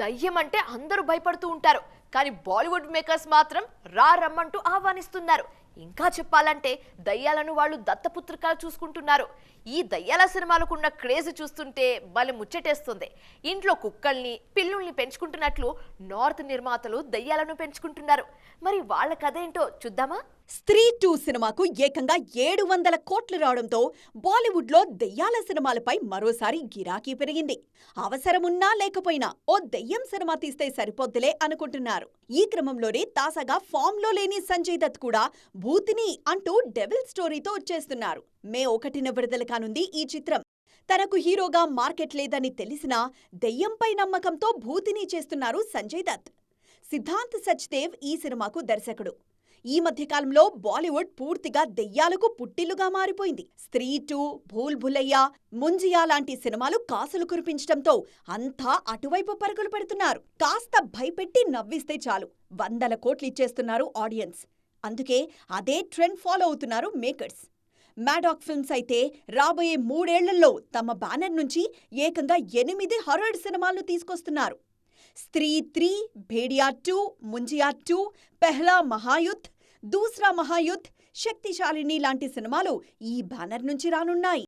దయ్యం అంటే అందరూ భయపడుతూ ఉంటారు. కానీ బాలీవుడ్ మేకర్స్ మాత్రం రా రమ్మంటూ ఆహ్వానిస్తున్నారు. ఇంకా చెప్పాలంటే దయ్యాలను వాళ్ళు దత్తపుత్రికలు చూసుకుంటున్నారు. ఈ దయ్యాల సినిమాలకున్న క్రేజ్ చూస్తుంటే భలే ముచ్చటేస్తుంది. ఇంట్లో కుక్కల్ని పిల్లుల్ని పెంచుకుంటున్నట్లు నార్త్ నిర్మాతలు దయ్యాలను పెంచుకుంటున్నారు. మరి వాళ్ళ కథ ఏంటో చూద్దామా? స్త్రీ టూ సినిమాకు ఏకంగా ఏడు వందల కోట్లు రావడంతో బాలీవుడ్లో దెయ్యాల సినిమాలపై మరోసారి గిరాకీ పెరిగింది. అవసరమున్నా లేకపోయినా ఓ దెయ్యం సినిమా తీస్తే సరిపోద్దులే అనుకుంటున్నారు. ఈ క్రమంలోనే తాజాగా ఫామ్లో లేని సంజయ్ దత్ కూడా భూతిని అంటూ డెవిల్ స్టోరీతో వచ్చేస్తున్నారు మే ఒకటిన విడుదల కానుంది ఈ చిత్రం. తనకు హీరోగా మార్కెట్ లేదని తెలిసినా దెయ్యంపై నమ్మకంతో భూతిని చేస్తున్నారు సంజయ్ దత్. సిద్ధాంత్ సచ్దేవ్ ఈ సినిమాకు దర్శకుడు. ఈ మధ్యకాలంలో బాలీవుడ్ పూర్తిగా దెయ్యాలకు పుట్టిల్లుగా మారిపోయింది. స్త్రీ టూ భూల్ భులయ్య ముంజియా లాంటి సినిమాలు కాసులు కురిపించడంతో అంతా అటువైపు పరుగులు పెడుతున్నారు. కాస్త భయపెట్టి నవ్విస్తే చాలు. వందల కోట్లు ఇచ్చేస్తున్నారు ఆడియన్స్. అందుకే అదే ట్రెండ్ ఫాలో అవుతున్నారు మేకర్స్. మ్యాడాక్ ఫిల్మ్స్ అయితే రాబోయే మూడేళ్ళలో తమ బ్యానర్ నుంచి ఏకంగా ఎనిమిది హర్రర్ సినిమాలను తీసుకొస్తున్నారు. Stree three Bhediya two Munjya two Pehla Mahayuddh Dusra Mahayuddh Shaktishalini లాంటి సినిమాలు ఈ బ్యానర్ నుంచి రానున్నాయి.